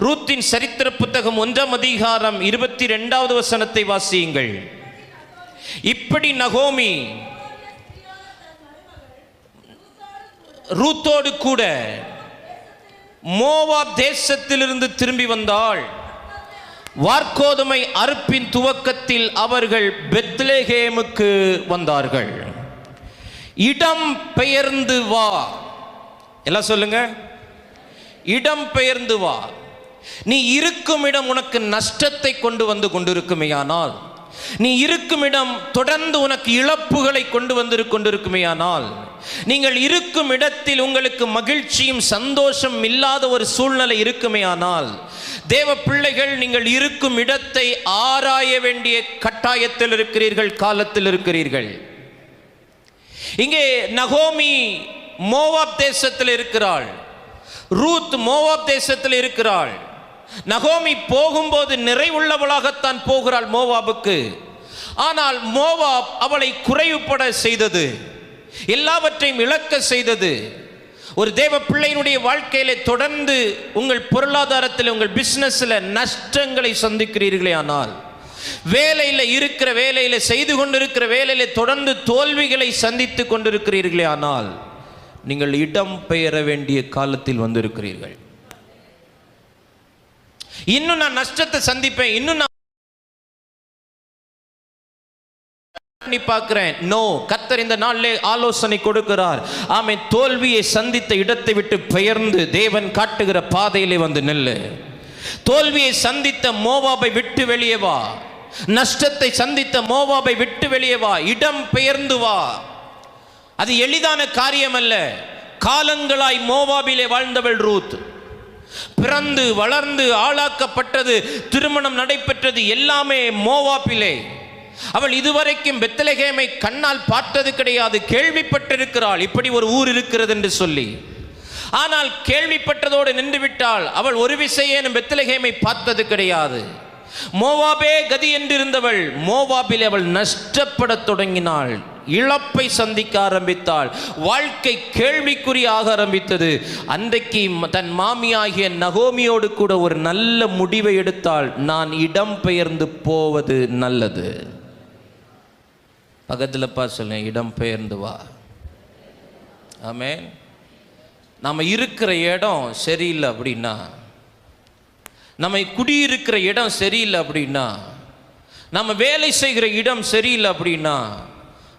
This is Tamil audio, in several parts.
ரூத்தின் சரித்திர புத்தகம் ஒன்றாம் அதிகாரம் இருபத்தி ரெண்டாவது வசனத்தை வாசியுங்கள். இப்படி நகோமி ரூத்தோடு கூட மோவா தேசத்திலிருந்து திரும்பி வந்தாள். வார்க்கோதுமை அறுப்பின் துவக்கத்தில் அவர்கள் பெத்லேஹேமுக்கு வந்தார்கள். இடம் பெயர்ந்து வா. எல்லாம் சொல்லுங்க. இடம் பெயர்ந்து வா. நீ இருக்கும் இடம் உனக்கு நஷ்டத்தை கொண்டு வந்து கொண்டிருக்குமேயானால் நீ இருக்கும் இடம் தொடர்ந்து உனக்கு இழப்புகளை கொண்டு வந்து கொண்டிருக்குமேயானால் நீங்கள் இருக்கும் இடத்தில் உங்களுக்கு மகிழ்ச்சியும் சந்தோஷம் இல்லாத ஒரு சூழ்நிலை இருக்குமேயானால் தேவ பிள்ளைகள் நீங்கள் இருக்கும் இடத்தை ஆராய வேண்டிய கட்டாயத்தில் இருக்கிறீர்கள் காலத்தில் இருக்கிறீர்கள். இங்கே நகோமி மோவாப் தேசத்தில் இருக்கிறாள். ரூத் மோவாப் தேசத்தில் இருக்கிறாள். நகோமி போகும்போது நிறைவுள்ளவளாகத்தான் போகிறாள் மோவாபுக்கு. ஆனால் மோவாப் அவளை குறைவுபட செய்தது. எல்லாவற்றையும் இழக்க செய்தது. ஒரு தேவ பிள்ளையினுடைய வாழ்க்கையில தொடர்ந்து உங்கள் பொருளாதாரத்தில் உங்கள் பிசினஸ்ல நஷ்டங்களை சந்திக்கிறீர்களே ஆனால் வேலையில் இருக்கிற வேலையில் செய்து கொண்டிருக்கிற வேலையில் தொடர்ந்து தோல்விகளை சந்தித்து கொண்டிருக்கிறீர்களே ஆனால் நீங்கள் இடம் பெயர வேண்டிய காலத்தில் வந்திருக்கிறீர்கள். இன்னும் நான் நஷ்டத்தை சந்திப்பேன் இன்னும் நான் பண்ணி பார்க்கிறேன். நோ கத்தர் இந்த நாளிலே ஆலோசனை கொடுக்கிறார். ஆமை தோல்வியை சந்தித்த இடத்தை விட்டு பெயர்ந்து தேவன் காட்டுகிற பாதையிலே வந்து நெல்லு. தோல்வியை சந்தித்த மோவாபை விட்டு வெளியே வா. நஷ்டத்தை சந்தித்த மோவாபை விட்டு வெளியே வா. இடம் பெயர்ந்து வா. அது எளிதான காரியம் அல்ல காலங்களாய் மோவாபிலே வாழ்ந்தவள் ரூத். பிறந்து வளர்ந்து ஆளாக்கப்பட்டது திருமணம் நடைபெற்றது எல்லாமே மோவாப்பிலே அவள் இதுவரைக்கும் பெத்தலகேமை கண்ணால் பார்த்தது கிடையாது கேள்விப்பட்டிருக்கிறாள் இப்படி ஒரு ஊர் இருக்கிறது என்று சொல்லி. ஆனால் கேள்விப்பட்டதோடு நின்றுவிட்டாள் அவள் ஒரு விசையேனும் பெத்தலகேமை பார்த்தது கிடையாது. மோவாபே கதி என்றிருந்தவள் மோவாபில் அவள் நஷ்டப்படத் தொடங்கினாள். இழப்பை சந்திக்க ஆரம்பித்தாள். வாழ்க்கை கேள்விக்குறியாக ஆரம்பித்தது. அன்றைக்கு தன் மாமியாகிய நகோமியோடு கூட ஒரு நல்ல முடிவை எடுத்தால் நான் இடம் பெயர்ந்து போவது நல்லது. பக்கத்தில் பா சொல்லேன் இடம் பெயர்ந்து வா. ஆமே நம்ம இருக்கிற இடம் சரியில்லை அப்படின்னா நம்ம குடியிருக்கிற இடம் சரியில்லை அப்படின்னா நம்ம வேலை செய்கிற இடம் சரியில்லை அப்படின்னா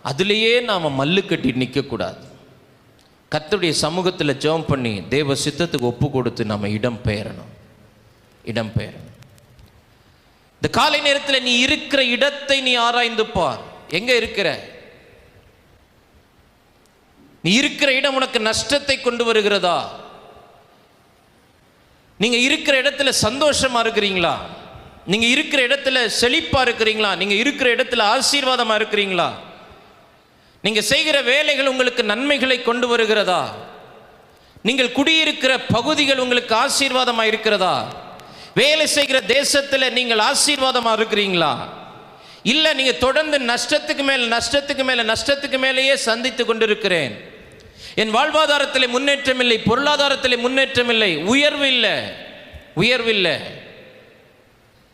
அதுலேயே நாம் மல்லு கட்டி நிற்கக்கூடாது கத்துடைய சமூகத்தில் ஜெபம் பண்ணி தேவ சித்தத்துக்கு ஒப்பு கொடுத்து நம்ம இடம் பெயரணும். இடம் பெயரணும். இந்த காலை நேரத்தில் நீ இருக்கிற இடத்தை நீ ஆராய்ந்து பார். இருக்கிற? நீ இருக்கிற இடம் உனக்கு நஷ்டத்தை கொண்டு வருகிறதா? நீங்கள் இருக்கிற இடத்துல சந்தோஷமாக இருக்கிறீங்களா? நீங்கள் இருக்கிற இடத்துல செழிப்பாக இருக்கிறீங்களா? நீங்கள் இருக்கிற இடத்துல ஆசீர்வாதமாக இருக்கிறீங்களா? நீங்கள் செய்கிற வேலைகள் உங்களுக்கு நன்மைகளை கொண்டு வருகிறதா? நீங்கள் குடியிருக்கிற பகுதிகள் உங்களுக்கு ஆசீர்வாதமாக இருக்கிறதா? வேலை செய்கிற தேசத்தில் நீங்கள் ஆசீர்வாதமாக இருக்கிறீங்களா? இல்லை நீங்கள் தொடர்ந்து நஷ்டத்துக்கு மேல் நஷ்டத்துக்கு மேலே நஷ்டத்துக்கு மேலேயே சந்தித்து கொண்டிருக்கிறேன். என் வாழ்வாதாரத்தில் முன்னேற்றம் இல்லை பொருளாதாரத்தில் முன்னேற்றம் இல்லை உயர்வு இல்லை உயர்வு இல்லை.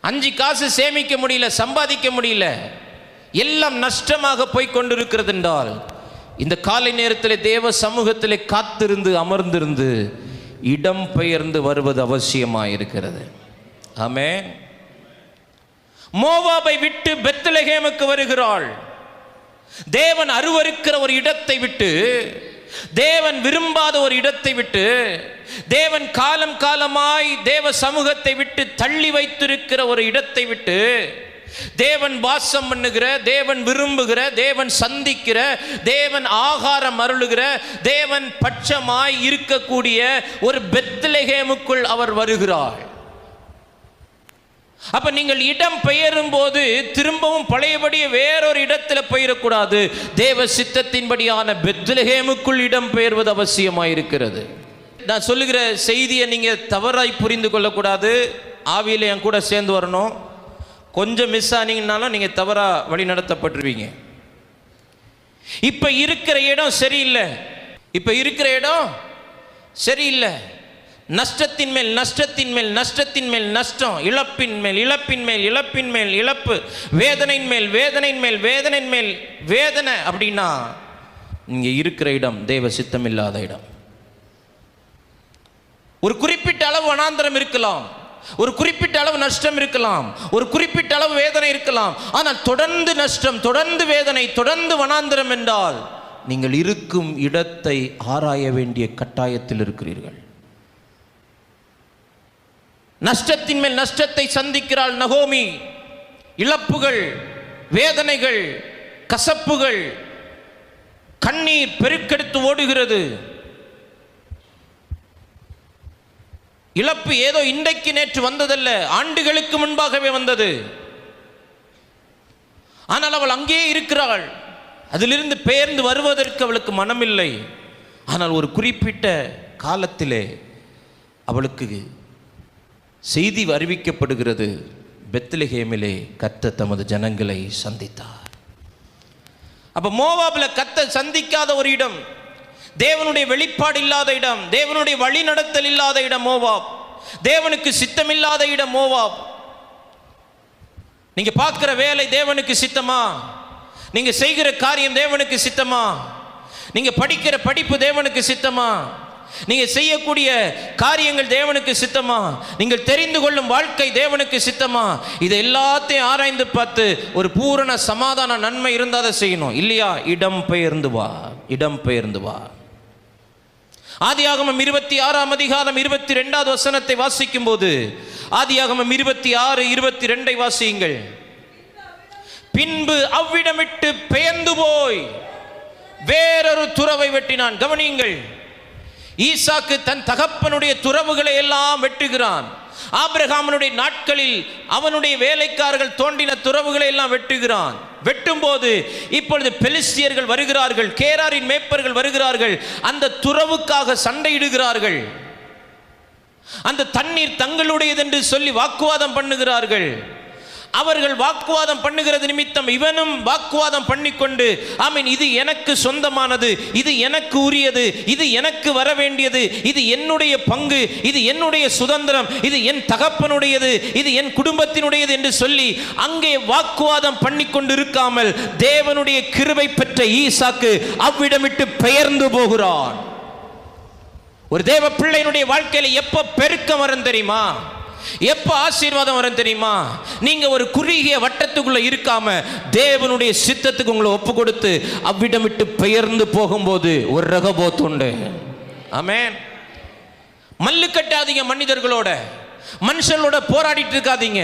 அஞ்சு காசு சேமிக்க முடியல சம்பாதிக்க முடியல. எல்லாம் நஷ்டமாக போய் கொண்டிருக்கிறது என்றால் இந்த காலை நேரத்தில் தேவ சமூகத்தில் காத்திருந்து அமர்ந்திருந்து இடம் பெயர்ந்து வருவது அவசியமாக இருக்கிறது ஆமே மோவாபை விட்டு பெத்லகேமுக்கு வருகிறாள். தேவன் அருவருக்கிற ஒரு இடத்தை விட்டு தேவன் விரும்பாத ஒரு இடத்தை விட்டு தேவன் காலம் காலமாய் தேவ சமூகத்தை விட்டு தள்ளி வைத்திருக்கிற ஒரு இடத்தை விட்டு தேவன் வாசம் பண்ணுகிற தேவன் விரும்புகிற தேவன் சந்திக்கிற தேவன் ஆகாரம் அருளுகிற தேவன் பட்சமாய் இருக்கக்கூடிய ஒரு பெத்லெகேமுக்குள் அவர் வருகிறார். அப்ப நீங்கள் இடம் பெயரும் போது திரும்பவும் பழையபடியே வேறொரு இடத்துல பெயரக்கூடாது. தேவ சித்தத்தின்படியான பெத்லகேமுக்குள் இடம் பெயர்வது அவசியமாயிருக்கிறது. நான் சொல்லுகிற செய்தியை நீங்க தவறாய் புரிந்து கொள்ளக்கூடாது. ஆவியில் என் கூட சேர்ந்து வரணும். கொஞ்சம் மிஸ் ஆனீங்கன்னாலும் நீங்கள் தவறாக வழி நடத்தப்பட்டுருவீங்க. இப்போ இருக்கிற இடம் சரியில்லை. இப்போ இருக்கிற இடம் சரியில்லை. நஷ்டத்தின் மேல் நஷ்டத்தின் மேல் நஷ்டத்தின் மேல் நஷ்டம் இழப்பின் மேல் இழப்பின் மேல் இழப்பின் மேல் இழப்பு வேதனையின் மேல் வேதனையின் மேல் வேதனையின் மேல் வேதனை அப்படின்னா இங்கே இருக்கிற இடம் தேவ சித்தம் இல்லாத இடம். ஒரு குறிப்பிட்ட அளவு அனாந்தரம் இருக்கலாம். ஒரு குறிப்பிட்ட அளவு நஷ்டம் இருக்கலாம். ஒரு குறிப்பிட்ட அளவு வேதனை இருக்கலாம். ஆனால் தொடர்ந்து நஷ்டம் தொடர்ந்து வேதனை தொடர்ந்து வனாந்திரம் என்றால் நீங்கள் இருக்கும் இடத்தை ஆராய வேண்டிய கட்டாயத்தில் இருக்கிறீர்கள். நஷ்டத்தின் மேல் நஷ்டத்தை சந்திக்கிறாள் நகோமி. இழப்புகள் வேதனைகள் கசப்புகள் கண்ணீர் பெருக்கெடுத்து ஓடுகிறது. இழப்பு ஏதோ இன்றைக்கு நேற்று வந்ததல்ல ஆண்டுகளுக்கு முன்பாகவே வந்தது. ஆனால் அவள் அங்கேயே இருக்கிறாள். அதிலிருந்து பெயர்ந்து வருவதற்கு அவளுக்கு மனமில்லை. ஆனால் ஒரு குறிப்பிட்ட காலத்திலே அவளுக்கு செய்தி அறிவிக்கப்படுகிறது. பெத்லஹேமிலே கத்த தமது ஜனங்களை சந்தித்தார். அப்ப மோவாபில் கத்த சந்திக்காத ஒரு இடம் தேவனுடைய வெளிப்பாடு இல்லாத இடம் தேவனுடைய வழி நடத்தல் இல்லாத இடம் மோவாப். தேவனுக்கு சித்தமில்லாத இடம் மோவாப். நீங்க பார்க்கிற வேலை தேவனுக்கு சித்தமா? நீங்க செய்கிற காரியம் தேவனுக்கு சித்தமா? நீங்க படிக்கிற படிப்பு தேவனுக்கு சித்தமா? நீங்க செய்யக்கூடிய காரியங்கள் தேவனுக்கு சித்தமா? நீங்கள் தெரிந்து கொள்ளும் வாழ்க்கை தேவனுக்கு சித்தமா? இது எல்லாத்தையும் ஆராய்ந்து பார்த்து ஒரு பூரண சமாதான நன்மை இருந்தால் அதை செய்யணும். இல்லையா? இடம் பெயர்ந்து வா இடம் பெயர்ந்து வா. ஆதியாகமம் இருபத்தி ஆறாம் அதிகாரம் இருபத்தி ரெண்டாவது வசனத்தை வாசிக்கும் போது ஆதியாகமம் இருபத்தி ஆறு இருபத்தி ரெண்டை வாசியுங்கள். பின்பு அவ்விடமிட்டு பெயர்ந்து போய் வேறொரு துறவை வெட்டினான். கவனியுங்கள். ஈசாக்கு தன் தகப்பனுடைய துறவுகளை எல்லாம் வெட்டுகிறான். ஆபிரகாமனுடைய நாட்களில் அவனுடைய வேலைக்காரர்கள் தோண்டின துறவுகளை எல்லாம் வெட்டுகிறான். வெட்டும்போது இப்பொழுது பெலிஸ்தியர்கள் வருகிறார்கள் கேராரின் மேப்பர்கள் வருகிறார்கள் அந்த துறவுக்காக சண்டையிடுகிறார்கள். அந்த தண்ணீர் தங்களுடையது என்று சொல்லி வாக்குவாதம் பண்ணுகிறார்கள். அவர்கள் வாக்குவாதம் பண்ணுகிறது நிமித்தம் இவனும் வாக்குவாதம் பண்ணிக்கொண்டு ஆமீன் இது எனக்கு சொந்தமானது இது எனக்கு உரியது இது எனக்கு வர வேண்டியது இது என்னுடைய பங்கு இது என்னுடைய சுதந்திரம் இது என் தகப்பனுடையது இது என் குடும்பத்தினுடையது என்று சொல்லி அங்கே வாக்குவாதம் பண்ணிக்கொண்டு இருக்காமல் தேவனுடைய கிருபை பெற்ற ஈசாக்கு அவ்விடமிட்டு பெயர்ந்து போகிறான். ஒரு தேவ பிள்ளையினுடைய வாழ்க்கையில எப்ப பெருக்கம் வரும் தெரியுமா? எப்போ ஆசீர்வாதம் வரும் தெரியுமா? நீங்கள் ஒரு குறுகிய வட்டத்துக்குள்ளே இருக்காம தேவனுடைய சித்தத்துக்கு உங்களை ஒப்பு கொடுத்து அவ்விடமிட்டு பெயர்ந்து போகும்போது ஒரு ரகபோத் உண்டு. ஆமேன். மல்லு கட்டாதீங்க மனிதர்களோட மனுஷங்களோட போராடிட்டு இருக்காதீங்க.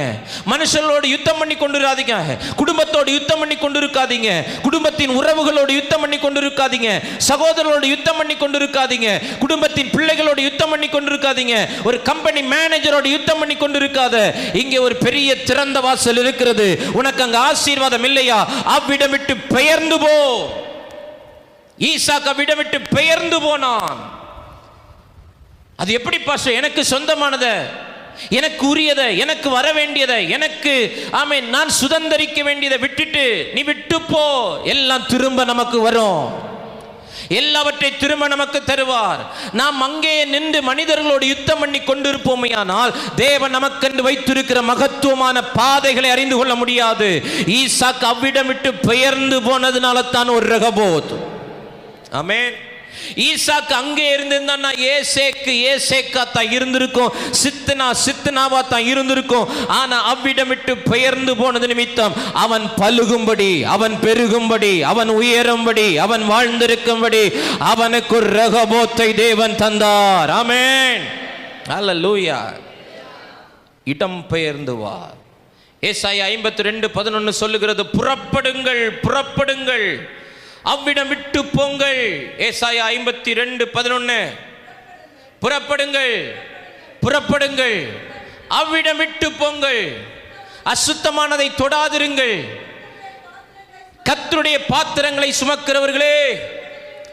மனுஷங்களோட யுத்தம் பண்ணி கொண்டு இருக்காதீங்க குடும்பத்தோட யுத்தம் பண்ணி கொண்டு இருக்காதீங்க குடும்பத்தின் உறவுகளோட யுத்தம் பண்ணி கொண்டு இருக்காதீங்க சகோதரரோட யுத்தம் பண்ணி கொண்டு இருக்காதீங்க குடும்பத்தின் பிள்ளைகளோட யுத்தம் பண்ணி கொண்டு இருக்காதீங்க ஒரு கம்பெனி மேனேஜரோட யுத்தம் பண்ணி கொண்டு இருக்காத இங்கே ஒரு பெரிய திறந்த வாசல் இருக்கிறது. உனக்கு அங்க ஆசீர்வாதம் இல்லையா? அவ்விடம் விட்டு பெயர்ந்து போ. ஈசாக்க விடம் விட்டு பெயர்ந்து போனான் அது எப்படி பாச எனக்கு சொந்தமானதை. எனக்கு உரியதை எனக்கு வர வேண்டியதை எனக்கு ஆமை நான் சுதந்தரிக்க வேண்டியதை விட்டுட்டு நீ விட்டு போ. எல்லாம் திரும்ப நமக்கு வரும். எல்லாவற்றை திரும்ப நமக்கு தருவார். நாம் அங்கே நின்று மனிதர்களோடு யுத்தம் பண்ணி கொண்டிருப்போமையானால் தேவன் நமக்கென்று வைத்திருக்கிற மகத்துவமான பாதைகளை அறிந்து கொள்ள முடியாது. ஈசாக்கு அவ்விடம் விட்டு பெயர்ந்து போனதுனால தான் ஒரு ரகபோத். ஆமேன். ஈசாக்கு அங்கே இருந்திருந்தா ஏசேக்கு ஏசேக்கா தான் இருந்திருக்கும் சித்தனா சித்தனாவா தான் இருந்திருக்கும். ஆனா அவ்விடம் விட்டு பெயர்ந்து போனது நிமித்தம் அவன் பழுகும்படி அவன் பெருகும்படி அவன் உயரும்படி அவன் வாழ்ந்திருக்கும்படி அவனுக்கு ஒரு ரகபோத்தை தேவன் தந்தார். அமெண் அல்ல லூயா இடம் பெயர்ந்து வா. ஏசாயா ஐம்பத்தி ரெண்டு பதினொன்று சொல்லுகிறது புறப்படுங்கள் புறப்படுங்கள். அவ்விடம் விட்டு போங்கள். ஏசாயா ஐம்பத்தி ரெண்டு பதினொன்று புறப்படுங்கள். புறப்படுங்கள். அவ்விடம் விட்டு போங்கள். அசுத்தமானதை தொடாதிருங்கள். கத்தருடைய பாத்திரங்களை சுமக்கிறவர்களே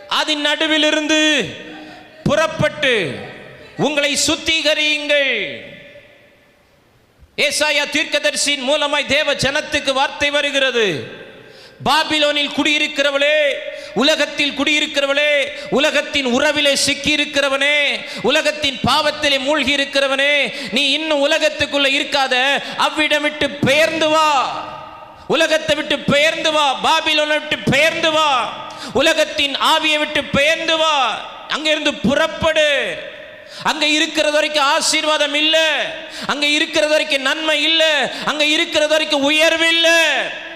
அதன் நடுவிலிருந்து புறப்பட்டு உங்களை சுத்திகரியுங்கள். ஏசாயா தீர்க்கதரிசியின் மூலமாய் தேவ ஜனத்துக்கு வார்த்தை வருகிறது. பாபிலோனில் குடியிருக்கிறவளே உலகத்தில் குடியிருக்கிறவளே உலகத்தின் உறவிலே சிக்கி இருக்கிறவனே உலகத்தின் பாவத்திலே மூழ்கி இருக்கிறவனே நீ இன்னும் உலகத்துக்குள்ள இருக்காத அவ்விடம் விட்டு பெயர்ந்து வா. உலகத்தை விட்டு பெயர்ந்து வா பாபிலோனை விட்டு பெயர்ந்து வா. உலகத்தின் ஆவியை விட்டு பெயர்ந்து வா. அங்கிருந்து புறப்படு. அங்க இருக்கிறது வரைக்கும் ஆசீர்வாதம் இல்லை. அங்க இருக்கிறது வரைக்கும் நன்மை இல்லை. அங்க இருக்கிறது வரைக்கும் உயர்வு இல்லை.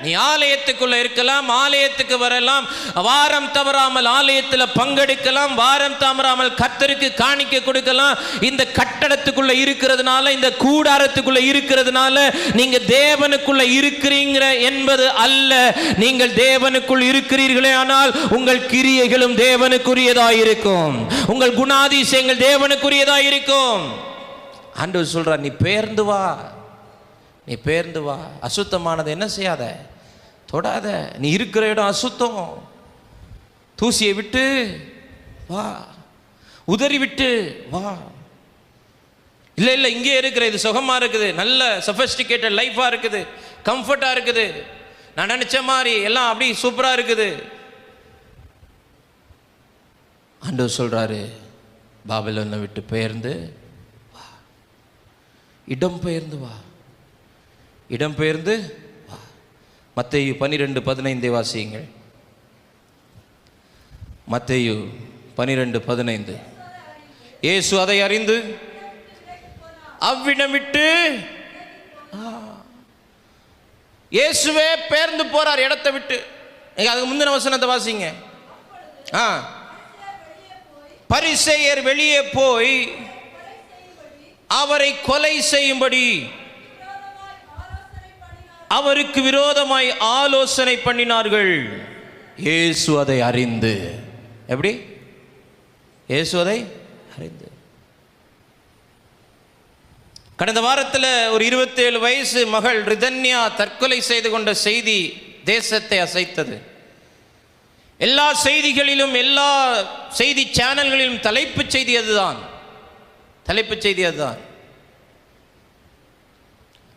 நீ ஆலயத்துக்குள்ள இருக்கலாம் ஆலயத்துக்கு வரலாம். வாரம் தவறாமல் ஆலயத்தில் பங்கெடுக்கலாம் வாரம் தவறாமல் கத்தருக்கு காணிக்க கொடுக்கலாம். இந்த கட்டடத்துக்குள்ள இருக்கிறதுனால இந்த கூடாரத்துக்குள்ள இருக்கிறதுனால நீங்க தேவனுக்குள்ள இருக்கிறீங்க என்பது அல்ல. நீங்கள் தேவனுக்குள் இருக்கிறீர்களே ஆனால் உங்கள் கிரியைகளும் தேவனுக்குரியதாக இருக்கும். உங்கள் குணாதிசயங்கள் தேவனுக்குரியதாக இருக்கும். ஆண்டவர் சொல்றார் நீ பேர்ந்து வா. நீ பேர்ந்து வா. அசுத்தமானது என்ன செய்யாத? தொடாத. நீ இருக்கிற இடம் அசுத்தம். தூசியை விட்டு வா. உதறி விட்டு வா. இல்லை இல்லை இங்கே இருக்கிற இது சுகமாக இருக்குது. நல்ல சஃபஸ்டிகேட்டட் லைஃபாக இருக்குது. கம்ஃபர்ட்டாக இருக்குது. நான் நினச்ச மாதிரி எல்லாம் அப்படி சூப்பராக இருக்குது. ஆண்டவர் சொல்கிறாரு பாபிலோனை விட்டு பெயர்ந்து வா. இடம் பெயர்ந்து வா. இடம் பெயர்ந்து மத்தையு பனிரெண்டு பதினைந்தை வாசியுங்கள். மத்தையு பனிரெண்டு பதினைந்து. இயேசு அதை அறிந்து அவ்விடம் விட்டு இயேசுவே பேர்ந்து போறார் இடத்தை விட்டு. நீங்க அதுக்கு முந்தின வசனத்தை வாசிங்க. ஆ. பரிசெயர் வெளியே போய் அவரை கொலை செய்யும்படி அவருக்கு விரோதமாய் ஆலோசனை பண்ணினார்கள். இயேசு அதை அறிந்து. எப்படி? இயேசு அதை அறிந்து. கடந்த வாரத்தில் ஒரு இருபத்தேழு வயசு மகள் ரிதன்யா தற்கொலை செய்து கொண்ட செய்தி தேசத்தை அசைத்தது. எல்லா செய்திகளிலும் எல்லா செய்தி சேனல்களிலும் தலைப்புச் செய்தி அதுதான். தலைப்புச் செய்தி அதுதான்.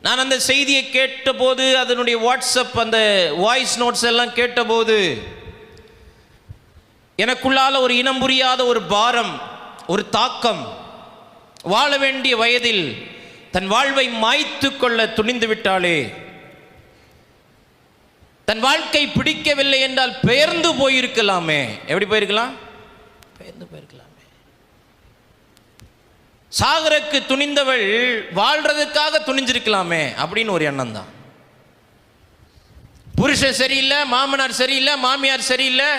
நான் அந்த செய்தியை கேட்டபோது அதனுடைய வாட்ஸ்அப் அந்த வாய்ஸ் நோட்ஸ் எல்லாம் கேட்டபோது எனக்குள்ளால் ஒரு இனம் புரியாத ஒரு பாரம் ஒரு தாக்கம் வாழ வேண்டிய வயதில் தன் வாழ்வை மாய்த்து கொள்ள துணிந்து விட்டாளே. தன் வாழ்க்கை பிடிக்கவில்லை என்றால் பெயர்ந்து போயிருக்கலாமே. எப்படி போயிருக்கலாம்? பெயர்ந்து போயிருக்கலாம். சாகரக்கு துணிந்தவள் வாழ்றதுக்காக துணிஞ்சிருக்கலாமே அப்படின்னு ஒரு எண்ணம் தான் புருஷன் சரியில்லை மாமனார் சரியில்லை மாமியார் சரியில்லை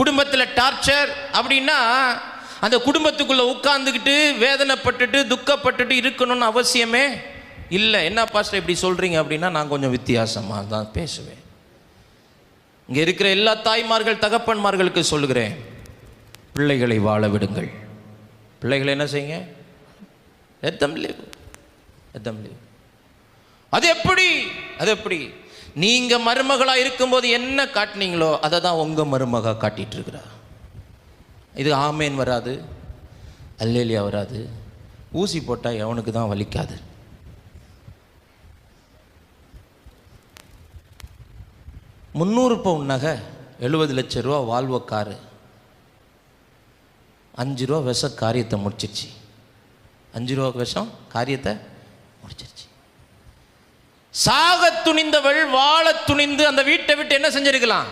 குடும்பத்தில் டார்ச்சர் அப்படின்னா அந்த குடும்பத்துக்குள்ளே உட்கார்ந்துக்கிட்டு வேதனைப்பட்டுட்டு துக்கப்பட்டுட்டு இருக்கணும்னு அவசியமே இல்லை. என்ன பாஸ்டர் இப்படி சொல்கிறீங்க அப்படின்னா நான் கொஞ்சம் வித்தியாசமாக தான் பேசுவேன். இங்கே இருக்கிற எல்லா தாய்மார்கள் தகப்பன்மார்களுக்கு சொல்லுகிறேன் பிள்ளைகளை வாழ விடுங்கள். பிள்ளைகளை என்ன செய்யுங்க? எத்தம் லீவ் எத்தம் லீவ். அது எப்படி? அது எப்படி? நீங்க மருமகளா இருக்கும்போது என்ன காட்டுனீங்களோ அதை தான் உங்க மருமகா காட்டிட்டு இருக்கிறா இது ஆமேன் வராது அல்லேலியா வராது. ஊசி போட்டால் எவனுக்கு தான் வலிக்காது. முந்நூறு பவுன் நகை எழுபது லட்சம் ரூபா வாழ்வ காரு. அஞ்சு ரூபா விஷம் காரியத்தை முடிச்சிருச்சு. அஞ்சு ரூபா விஷம் காரியத்தை முடிச்சிருச்சு. சாக துணிந்தவள் வாழ துணிந்து அந்த வீட்டை விட்டு என்ன செஞ்சிருக்கலாம்?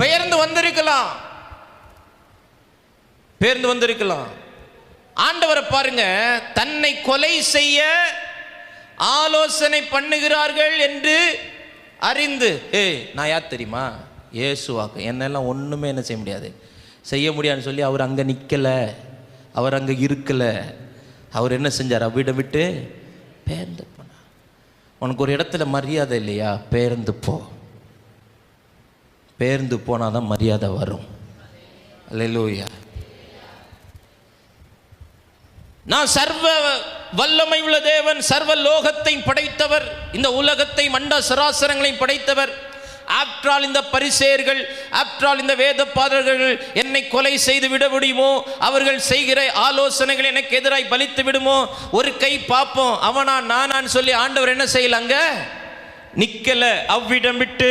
பெயர்ந்து வந்திருக்கலாம். பெயர்ந்து வந்திருக்கலாம். ஆண்டவரை பாருங்க தன்னை கொலை செய்ய ஆலோசனை பண்ணுகிறார்கள் என்று அறிந்து ஏய் நான் யார் தெரியுமா? இயேசுவாக்கு. என்னெல்லாம் ஒன்றுமே என்ன செய்ய முடியாது. செய்ய முடியாதுன்னு சொல்லி அவர் அங்கே நிற்கலை அவர் அங்கே இருக்கலை. அவர் என்ன செஞ்சார்? அவ்விடம் விட்டு பேர்ந்து போனார் உனக்கு ஒரு இடத்துல மரியாதை இல்லையா? பேர்ந்து போ. பேர்ந்து போனால் தான் மரியாதை வரும். லூயா நான் சர்வ வல்லமை உள்ள தேவன் சர்வ லோகத்தை படைத்தவர். இந்த உலகத்தை மண்ட சராசரங்களையும் படைத்தவர். ஆப்டால் இந்த பரிசேயர்கள் ஆப்டால் இந்த வேத பாதர்கள் என்னை கொலை செய்து விட முடியுமோ? அவர்கள் செய்கிற ஆலோசனைகள் எனக்கு எதிராய் பலித்து விடுமோ? ஒரு கை பார்ப்போம். அவனா நானான்னு சொல்லி ஆண்டவர் என்ன செய்யலாங்க? நிக்கல. அவ்விடம் விட்டு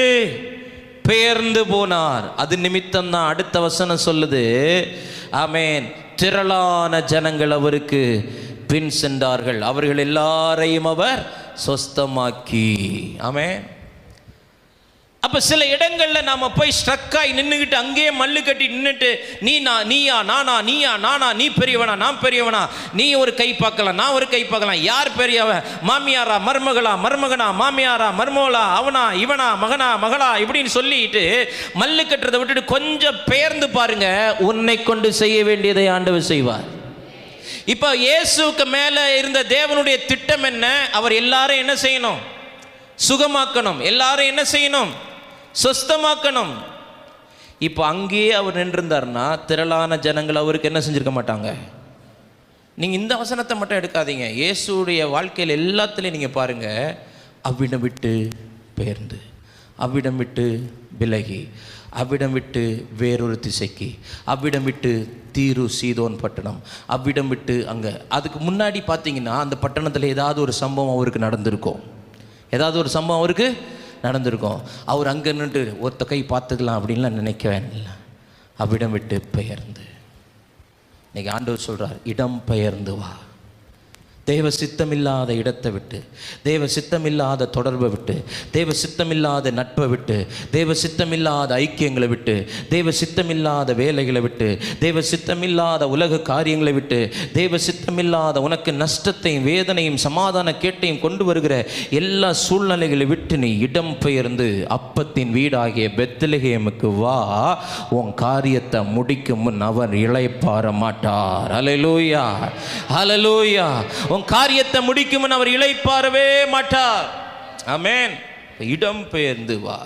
பெயர்ந்து போனார். அது நிமித்தம் தான் அடுத்த வசனம் சொல்லுது. ஆமேன். திரளான ஜனங்கள் அவருக்கு பின் சென்றார்கள். அவர்கள் எல்லாரையும் அவர் சொஸ்தமாக்கி. ஆமேன். அப்போ சில இடங்களில் நாம் போய் ஸ்ட்ரக்காகி நின்றுக்கிட்டு அங்கேயே மல்லு கட்டி நின்றுட்டு நீ நான் நீயா நானா நீயா நானா நீ பெரியவனா நான் பெரியவனா நீ ஒரு கை பார்க்கலாம் நான் ஒரு கை பார்க்கலாம் யார் பெரியவன் மாமியாரா மருமகளா மருமகனா மாமியாரா மருமகளா அவனா இவனா மகனா மகளா? இப்படின்னு சொல்லிட்டு மல்லு கட்டுறதை விட்டுட்டு கொஞ்சம் பெயர்ந்து பாருங்க உன்னை கொண்டு செய்ய வேண்டியதை ஆண்டவர் செய்வார். இப்போ இயேசுவுக்கு மேலே இருந்த தேவனுடைய திட்டம் என்ன? அவர் எல்லாரும் என்ன செய்யணும்? சுகமாக்கணும். எல்லாரும் என்ன செய்யணும்? சுஸ்தமாக்கணும். இப்போ அங்கேயே அவர் நின்றிருந்தார்னா திரளான ஜனங்கள் அவருக்கு என்ன செஞ்சிருக்க மாட்டாங்க? நீங்கள் இந்த வசனத்தை மட்டும் எடுக்காதீங்க. இயேசுடைய வாழ்க்கையில் எல்லாத்துலேயும் நீங்கள் பாருங்கள் அவ்விடம் விட்டு பெயர்ந்து அவ்விடம் விட்டு விலகி அவ்விடம் விட்டு வேறொரு திசைக்கு அவ்விடம் விட்டு தீரு சீதோன் பட்டணம் அவ்விடம் விட்டு அங்கே. அதுக்கு முன்னாடி பார்த்தீங்கன்னா அந்த பட்டணத்தில் ஏதாவது ஒரு சம்பவம் அவருக்கு நடந்திருக்கும். ஏதாவது ஒரு சம்பவம் அவருக்கு நடந்திருக்கும். அவர் அங்கே நின்று ஒருத்த கை பார்த்துக்கலாம் அப்படின்லாம் நினைக்க வேண்டிய அவ்விடம் விட்டு பெயர்ந்து. இன்னைக்கு ஆண்டவர் சொல்கிறார் இடம் பெயர்ந்து வா. தேவ சித்தமில்லாத இடத்தை விட்டு தேவ சித்தமில்லாத தொடர்பை விட்டு தேவ சித்தமில்லாத நட்பை விட்டு தேவ சித்தமில்லாத ஐக்கியங்களை விட்டு தேவ சித்தமில்லாத வேலைகளை விட்டு தேவ சித்தமில்லாத உலக காரியங்களை விட்டு தேவ சித்தமில்லாத உனக்கு நஷ்டத்தையும் வேதனையும் சமாதான கேட்டையும் கொண்டு வருகிற எல்லா சூழ்நிலைகளை விட்டு நீ இடம் பெயர்ந்து அப்பத்தின் வீடாகிய பெத்திலகேமுக்கு வா. உன் காரியத்தை முடிக்கும் முன் அவர் இளைப்பாற மாட்டார். அலலூயா அலலூயா உன் காரியத்தை முடிக்கும் அவர் இழைப்பாரவே மாட்டார். அமேன் இடம் பெயர்ந்து வா